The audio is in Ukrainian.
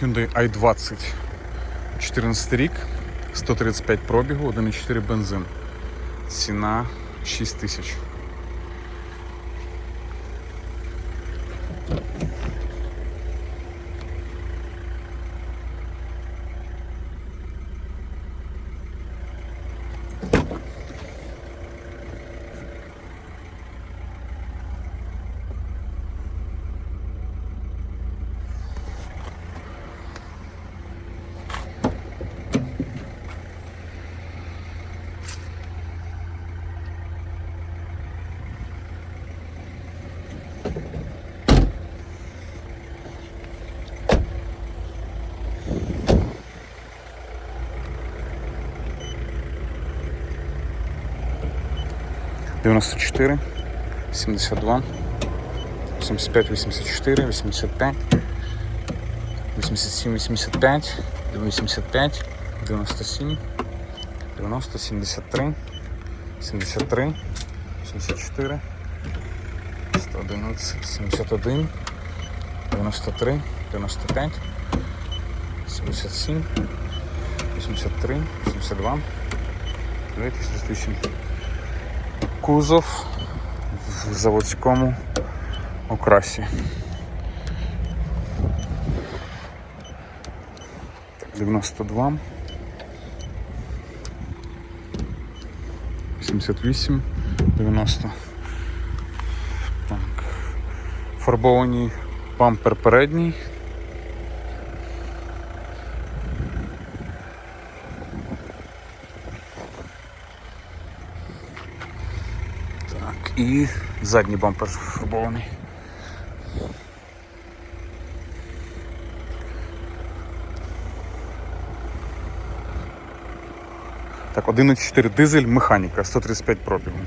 Hyundai i20 14 рік, 135 пробігу, 1,4 бензин. Ціна 6 тисяч. Дев'яносто чотири, сімдесят два, вісімдесят п'ять, вісімдесят чотири, вісімдесят п'ять, вісімдесят сім, вісімдесят п'ять, вісімдесят п'ять, дев'яносто сім, дев'яносто, сімдесят три, сімдесят три, сімдесят чотири, сто одинадцять, сімдесят один, дев'яносто три, дев'яносто п'ять, сімдесят сім, вісімдесят три, вісімдесят два, дев'ять, вісімдесят вісім. Кузов в заводському окрасі. Так, 92. 78, 90. Так. Фарбований бампер передній. Так, і задній бампер фарбований. Так, 1.4 дизель, механіка, 135 пробігу.